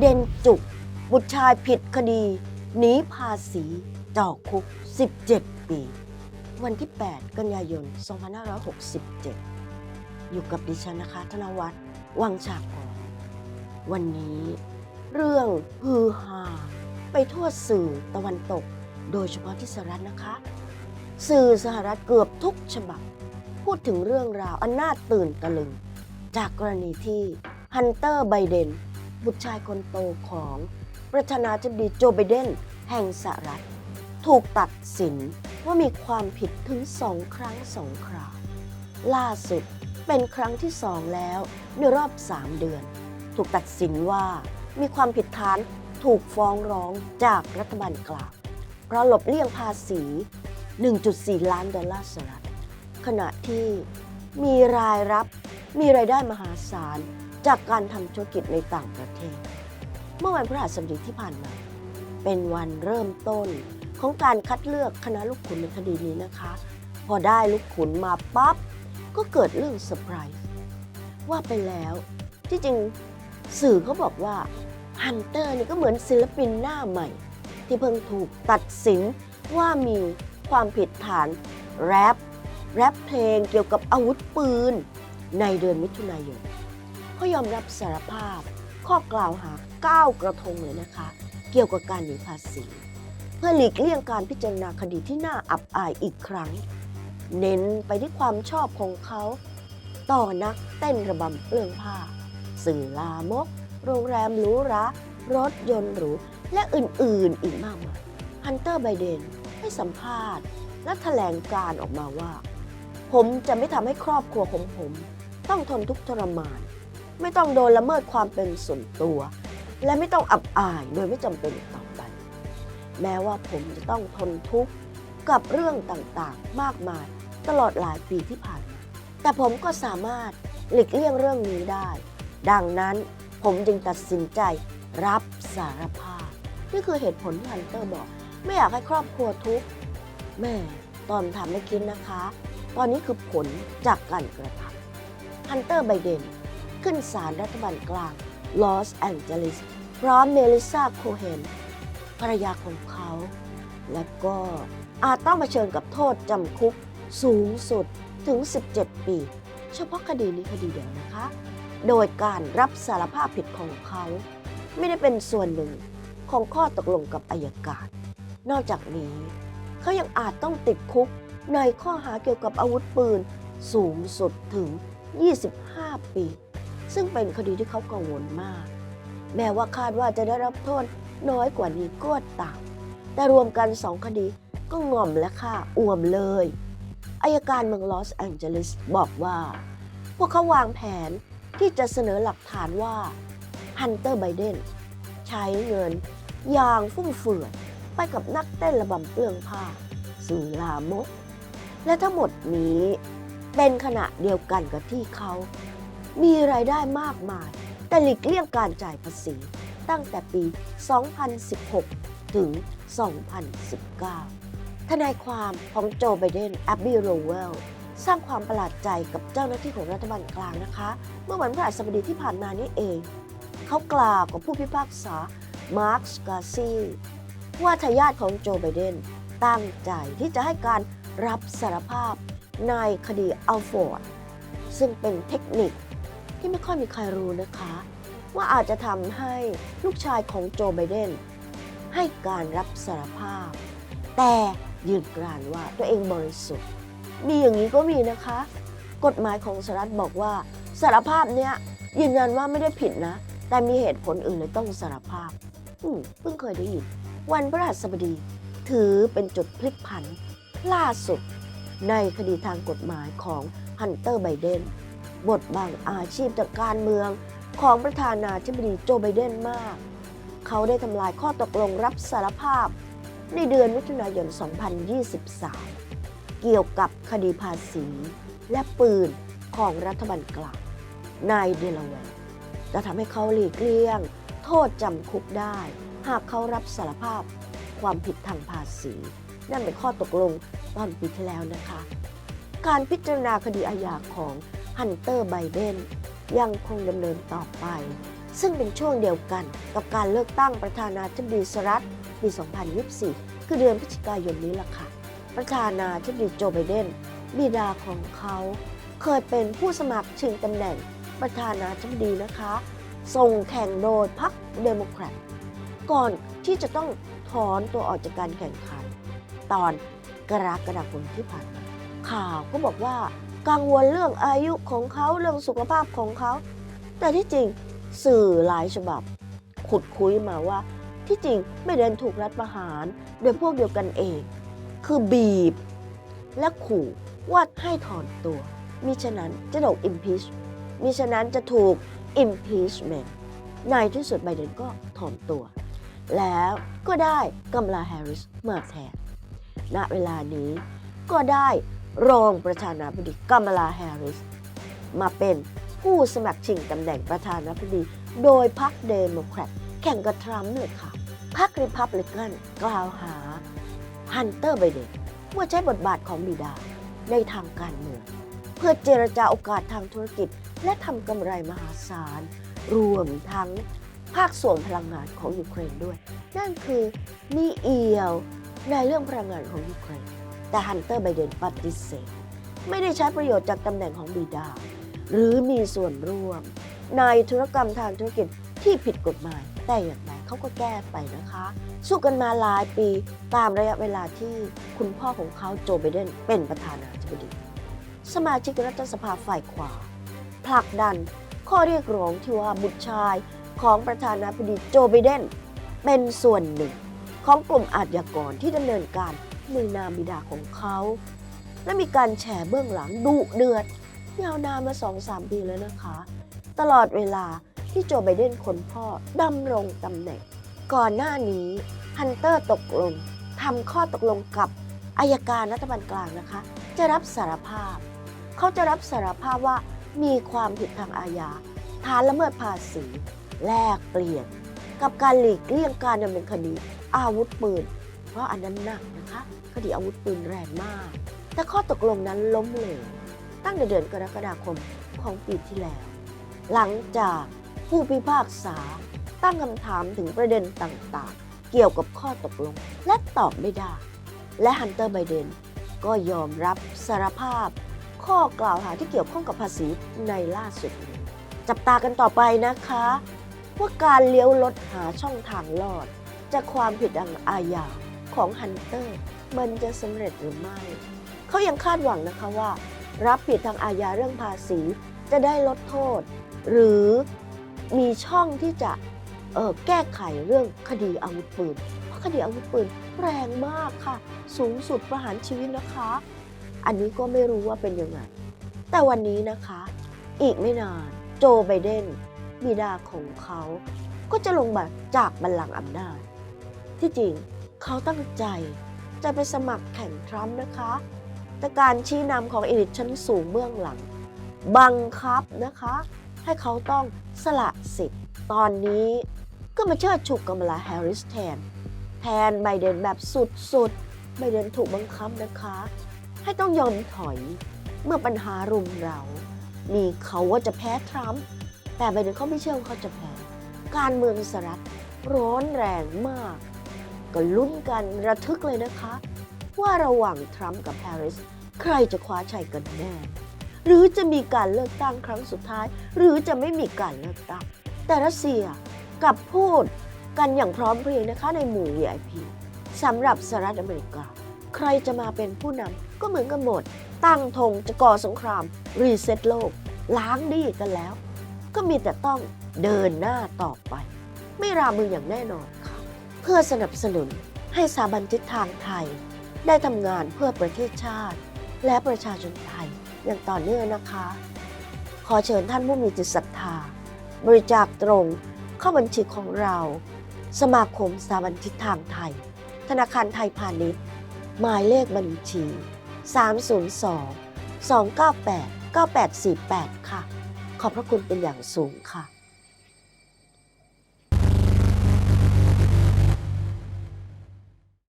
เดนจุก บุตรชายผิดคดีหนีภาษีจอกคุก 17 ปี วันที่ 8 กันยายน 2567 อยู่กับดิฉันนะคะ ธนวัฒน์วังฉากกรวันนี้ เรื่องฮือฮาไปทั่วสื่อตะวันตก โดยเฉพาะที่สหรัฐนะคะ สื่อสหรัฐเกือบทุกฉบับ พูดถึงเรื่องราวอันน่าตื่นตะลึง จากกรณีที่ฮันเตอร์ไบเดน บุตรชายคนโตของประธานาธิบดีโจไบเดนแห่งสหรัฐ ถูกตัดสินว่ามีความผิดถึงสองครั้งสองครา ล่าสุดเป็นครั้งที่สองแล้วในรอบ3เดือน ถูกตัดสินว่ามีความผิดฐานถูกฟ้องร้องจากรัฐบาลกลางเพราะหลบเลี่ยงภาษี 1.4 ล้านดอลลาร์สหรัฐ ขณะที่มีรายรับมีรายได้มหาศาล จากการทำธุรกิจในต่างประเทศ เมื่อวันพฤหัสบดีที่ผ่านมา เป็นวันเริ่มต้นของการคัดเลือกคณะลูกขุนในคดีนี้นะคะ พอได้ลูกขุนมาปั๊บก็เกิดเรื่องเซอร์ไพรส์ว่าไปแล้วที่จริงสื่อเขาบอกว่าฮันเตอร์นี่ก็เหมือนศิลปินหน้าใหม่ ที่เพิ่งถูกตัดสินว่ามีความผิดฐานแรปแรปเพลงเกี่ยวกับอาวุธปืนในเดือนมิถุนายน เขายอมรับสารภาพ ข้อกล่าวหา 9 กระทงเลยนะคะ เกี่ยวกับการหนีภาษีเพื่อหลีกเลี่ยงการพิจารณาคดีที่น่าอับอายอีกครั้ง เน้นไปที่ความชอบของเขา ต่อนักเต้นระบำเปลืองผ้า สื่อลามก โรงแรมหรูหรารถยนต์หรู และอื่นๆอีกมากมายฮันเตอร์ไบเดนให้สัมภาษณ์ และแถลงการออกมาว่า ผมจะไม่ทำให้ครอบครัวของผม ต้องทนทุกข์ทรมาน ไม่ต้องโดนละเมิดความเป็นส่วนตัว และไม่ต้องอับอายโดยไม่จำเป็นต่อไป แม้ว่าผมจะต้องทนทุกข์กับเรื่องต่างๆ มากมายตลอดหลายปีที่ผ่านมาแต่ผมก็สามารถหลีกเลี่ยงเรื่องนี้ได้ ดังนั้นผมจึงตัดสินใจรับสารภาพ นี่คือเหตุผลที่ฮันเตอร์บอก ไม่อยากให้ครอบครัวทุกข์แม่ตอนทำไม่คิดนะคะ ตอนนี้คือผลจากการกระทำฮันเตอร์ไบเดน ขึ้นศาลรัฐบาลกลางลอสแองเจลิสพร้อมเมลิซาโคเฮนภรรยาของเขา และก็อาจต้องเผชิญกับโทษจำคุกสูงสุดถึง 17 ปี เฉพาะคดีนี้คดีเดียวนะคะ โดยการรับสารภาพผิดของเขา ไม่ได้เป็นส่วนหนึ่งของข้อตกลงกับอายการ นอกจากนี้ เขายังอาจต้องติดคุกในข้อหาเกี่ยวกับอาวุธปืนสูงสุดถึง 25 ปี ซึ่งเป็นคดีที่เขากังวลมาก แม้ว่าคาดว่าจะได้รับโทษน้อยกว่านี้ก็ตามแต่รวมกันสองคดีก็ง่อมและค่าอ่วมเลยอายการเมืองลอสแองเจลิสบอกว่า พวกเขาวางแผนที่จะเสนอหลักฐานว่าฮันเตอร์ไบเดนใช้เงินอย่างฟุ่มเฟือยไปกับนักเต้นระบำเปลืองผ้าสื่อลามก และทั้งหมดนี้เป็นขณะเดียวกันกับที่เขา มีรายได้มากมาย แต่หลีกเลี่ยงการจ่ายภาษี ตั้งแต่ปี 2016 ถึง 2019 ทนายความของโจไบเดนแอบบี้โรเวลสร้างความประหลาดใจกับเจ้าหน้าที่ของรัฐบาลกลางนะคะ เมื่อวันพฤหัสบดีที่ผ่านมานี่เอง เขากล่าวกับผู้พิพากษามาร์คสกาซีว่าทายาทของโจไบเดนตั้งใจที่จะให้การรับสารภาพในคดีอัลฟอร์ดซึ่งเป็นเทคนิค ที่ไม่ค่อยมีใครรู้นะคะ ว่าอาจจะทำให้ลูกชายของโจไบเดนให้การรับสารภาพ แต่ยืนกรานว่าตัวเองบริสุทธิ์ มีอย่างนี้ก็มีนะคะ กฎหมายของสหรัฐบอกว่าสารภาพเนี้ยยืนยันว่าไม่ได้ผิดนะ แต่มีเหตุผลอื่นเลยต้องสารภาพ อืมเพิ่งเคยได้ยินวันพฤหัสบดี ถือเป็นจุดพลิกผันล่าสุดในคดีทางกฎหมายของฮันเตอร์ไบเดน บทบางอาชีพจากการเมืองของประธานาธิบดีโจไบเดนมาก เขาได้ทำลายข้อตกลงรับสารภาพ ในเดือนมิถุนายน 2023 เกี่ยวกับคดีภาษีและปืนของรัฐบาลกลางในเดลาแวร์จะทำให้เขาหลีกเลี่ยง โทษจำคุกได้ หากเขารับสารภาพความผิดทางภาษี นั่นเป็นข้อตกลงตอนปีที่แล้วนะคะ การพิจารณาคดีอาญาของ ฮันเตอร์ไบเดนยังคงดำเนินต่อไป ซึ่งเป็นช่วงเดียวกันกับการเลือกตั้งประธานาธิบดีสหรัฐปี 2024 คือเดือนพฤศจิกายนนี้ล่ะค่ะ ประธานาธิบดีโจไบเดนบิดาของเขาเคยเป็นผู้สมัครชิงตำแหน่งประธานาธิบดีนะคะส่งแข่งโดยพรรคเดโมแครตก่อนที่จะต้องถอนตัวออกจากการแข่งขัน ตอนกรกฎาคมที่ผ่านมาข่าวก็บอกว่า กังวลเรื่องอายุของเขาเรื่องสุขภาพของเขา แต่ที่จริงสื่อหลายฉบับ ขุดคุยมาว่า ที่จริงไม่เดินถูกรัฐประหารโดยพวกเดียวกันเอง คือบีบ และขู่ว่าให้ถอนตัว มิฉะนั้นจะโดน impeach มิฉะนั้นจะถูก impeachment ในที่สุดไบเดนก็ถอนตัว แล้วก็ได้กัมลาแฮร์ริสมาแทนณเวลานี้ก็ได้ รองประธานาธิบดีกัมลาแฮร์ริส มาเป็นผู้สมัครชิงตำแหน่งประธานาธิบดี โดยพรรคเดโมแครตแข่งกับทรัมป์เลยค่ะพรรคริพับลิกันกล่าวหาฮันเตอร์ไบเดนว่าใช้บทบาทของบิดาในทางการเมือง เพื่อเจรจาโอกาสทางธุรกิจ และทำกำไรมหาศาล รวมทั้งภาคส่วนพลังงานของยูเครนด้วย นั่นคือมีเอียวในเรื่องพลังงานของยูเครน แต่ฮันเตอร์ไบเดนปฏิเสธไม่ได้ใช้ประโยชน์จากตำแหน่งของบิดา หรือมีส่วนร่วม ในธุรกรรมทางธุรกิจที่ผิดกฎหมาย แต่อย่างไรเขาก็แก้ไปนะคะ สู้กันมาหลายปีตามระยะเวลาที่คุณพ่อของเขาโจไบเดนเป็นประธานาธิบดี สมาชิกรัฐสภาฝ่ายขวาผลักดันข้อเรียกร้องที่ว่าบุตรชายของประธานาธิบดีโจไบเดนเป็นส่วนหนึ่ง ของกลุ่มอาชญากรที่ดำเนินการ ในนามบิดาของเขา และมีการแฉเบื้องหลังดุเดือด ยาวนานมาสองสามปีแล้วนะคะ ตลอดเวลาที่โจไบเดนคนพ่อดำรงตำแหน่ง ก่อนหน้านี้ฮันเตอร์ตกลงทำข้อตกลงกับอายการรัฐบาลกลางนะคะ จะรับสารภาพ เขาจะรับสารภาพว่ามีความผิดทางอาญาฐานละเมิดภาษี แลกเปลี่ยน กับการหลีกเลี่ยงการดำเนินคดี อาวุธปืน เพราะอันนั้นหนักนะคะคดีอาวุธปืนแรงมาก แต่ข้อตกลงนั้นล้มเหลวตั้งแต่เดือนกรกฎาคมของปีที่แล้ว หลังจากผู้พิพากษาตั้งคำถามถึงประเด็นต่างๆ เกี่ยวกับข้อตกลงและตอบไม่ได้ และฮันเตอร์ไบเดนก็ยอมรับสารภาพ ข้อกล่าวหาที่เกี่ยวข้องกับภาษีในล่าสุด จับตากันต่อไปนะคะ ว่าการเลี้ยวรถหาช่องทางรอด จากความผิดทางอาญา ของฮันเตอร์มันจะสำเร็จหรือไม่ เขายังคาดหวังนะคะว่า รับผิดทางอาญาเรื่องภาษีจะได้ลดโทษ หรือมีช่องที่จะแก้ไขเรื่องคดีอาวุธปืน เพราะคดีอาวุธปืนแรงมากค่ะ สูงสุดประหารชีวิตนะคะ อันนี้ก็ไม่รู้ว่าเป็นยังไง แต่วันนี้นะคะ อีกไม่นานโจไบเดนบิดาของเขา ก็จะลงมาจากบัลลังก์อำนาจ ที่จริง ตั้งใจจะไปสมัครแข่งทรัมป์นะคะ แต่การชี้นำของเอลิทชั้นสูงเบื้องหลัง บังคับนะคะ ให้เขาต้องสละสิทธิ์ ตอนนี้ก็มาเชิดฉุกกัมลาแฮร์ริสแทน แทนไบเดนแบบสุดๆไบเดนถูกบังคับนะคะ ให้ต้องยอมถอยเมื่อปัญหารุมเรา มีเขาว่าจะแพ้ทรัมป์แต่ไบเดนเขาไม่เชื่อว่าเขาจะแพ้ การเมืองสหรัฐร้อนแรงมาก ก็ลุ้นกันระทึกเลยนะคะ ว่าระหว่างทรัมป์กับแฮร์ริสใครจะคว้าชัยกันแน่ หรือจะมีการเลือกตั้งครั้งสุดท้าย หรือจะไม่มีการเลือกตั้ง แต่รัสเซียกับพูดกันอย่างพร้อมเพรียงนะคะในหมู่ VIP สำหรับสหรัฐอเมริกา ใครจะมาเป็นผู้นำก็เหมือนกันหมด ตั้งธงจะก่อสงคราม รีเซ็ตโลก ล้างดีกันแล้ว ก็มีแต่ต้องเดินหน้าต่อไป ไม่รามืออย่างแน่นอน เพื่อสนับสนุนให้สถาบันทิศทางไทย ได้ทำงานเพื่อประเทศชาติ และประชาชนไทยอย่างต่อเนื่องนะคะ ขอเชิญท่านผู้มีจิตศรัทธา บริจาคตรงเข้าบัญชีของเรา สมาคมสถาบันทิศทางไทย ธนาคารไทยพาณิชย์ หมายเลขบัญชี 302 298 9848 ค่ะ ขอบพระคุณเป็นอย่างสูงค่ะ